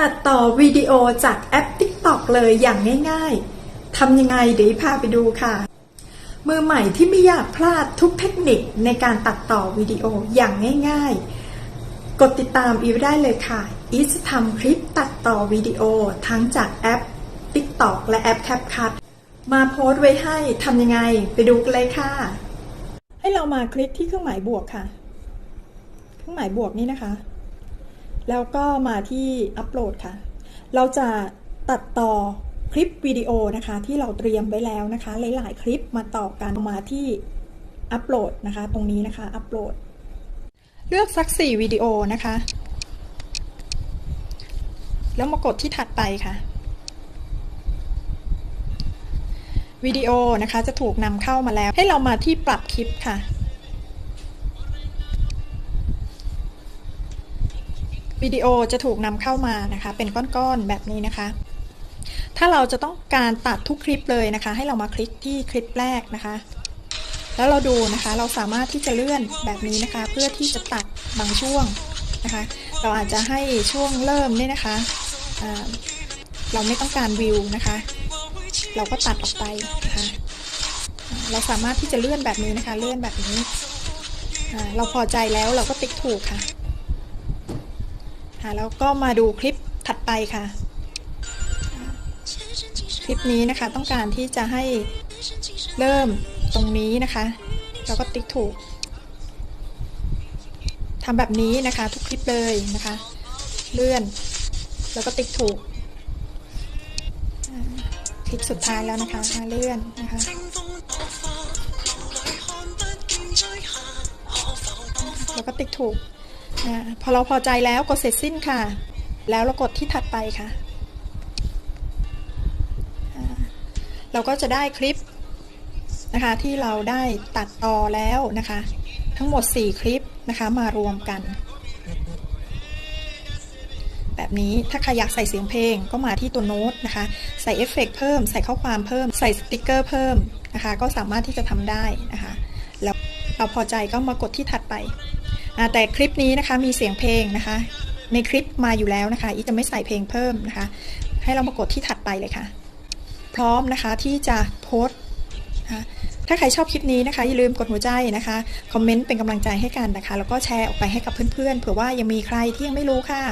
ตัดต่อวิดีโอจากแอป TikTok เลยอย่างง่ายๆ ทำยังไงเดี๋ยวพาไปดูค่ะ มือใหม่ที่ไม่อยากพลาดทุกเทคนิคในการตัดต่อวิดีโออย่างง่ายๆ กดติดตามอีฟได้เลยค่ะ อีฟจะทำคลิปตัดต่อวิดีโอทั้งจากแอป TikTok และแอป CapCut มาโพสต์ไว้ให้ทำยังไงไปดูกันเลยค่ะ ให้เรามาคลิกที่เครื่องหมายบวกค่ะ เครื่องหมายบวกนี่นะคะ แล้วก็มาที่อัปโหลดค่ะ เราจะตัดต่อคลิปวิดีโอนะคะ ที่เราเตรียมไว้แล้วนะคะ หลาย ๆ คลิปมาต่อกันมาที่อัปโหลดนะคะ ตรงนี้นะคะอัปโหลด เลือกสักสี่วิดีโอนะคะ แล้วมากดที่ถัดไปค่ะวิดีโอนะคะจะถูกนำเข้ามาแล้ว ให้เรามาที่ปรับคลิปค่ะ วิดีโอจะถูกนำเข้ามานะคะ เป็นก้อนๆแบบนี้นะคะ ถ้าเราจะต้องการตัดทุกคลิปเลยนะคะ ให้เรามาคลิกที่คลิปแรกนะคะ แล้วเราดูนะคะเราสามารถที่จะเลื่อนแบบนี้นะคะ เพื่อที่จะตัดบางช่วงนะคะ เราอาจจะให้ช่วงเริ่มเนี่ยนะคะเราไม่ต้องการวิวนะคะ เราก็ตัดออกไปนะคะเราสามารถที่จะเลื่อนแบบนี้นะคะ เลื่อนแบบนี้ เราพอใจแล้วเราก็ติ๊กถูกค่ะ ค่ะ แล้วก็มาดูคลิปถัดไปค่ะ คลิปนี้นะคะต้องการที่จะให้เริ่มตรงนี้นะคะเราก็ติ๊กถูกทำแบบนี้นะคะ ทุกคลิปเลยนะคะ เลื่อน แล้วก็ติ๊กถูกคลิปสุดท้ายแล้วนะคะเลื่อนนะคะแล้วก็ติ๊กถูก พอเราพอใจแล้วกดเสร็จสิ้นค่ะ แล้วเรากดที่ถัดไปค่ะ เราก็จะได้คลิปนะคะที่เราได้ตัดต่อแล้วนะคะ ทั้งหมด 4 คลิปนะคะมารวมกัน แบบนี้ถ้าใครอยากใส่เสียงเพลงก็มาที่ตัวโน้ตนะคะ ใส่เอฟเฟกต์เพิ่ม ใส่ข้อความเพิ่ม ใส่สติกเกอร์เพิ่มนะคะ ก็สามารถที่จะทำได้นะคะ แล้วเราพอใจก็มากดที่ถัดไป แต่คลิปนี้นะคะมีเสียงเพลงนะคะ ในคลิปมาอยู่แล้วนะคะ อีจะไม่ใส่เพลงเพิ่มนะคะ ให้เรามากดที่ถัดไปเลยค่ะ พร้อมนะคะที่จะโพสนะคะถ้าใครชอบคลิปนี้นะคะอย่าลืมกดหัวใจนะคะ คอมเมนต์เป็นกำลังใจให้กันนะคะ แล้วก็แชร์ออกไปให้กับเพื่อนๆเผื่อว่ายังมีใครที่ยังไม่รู้ค่ะ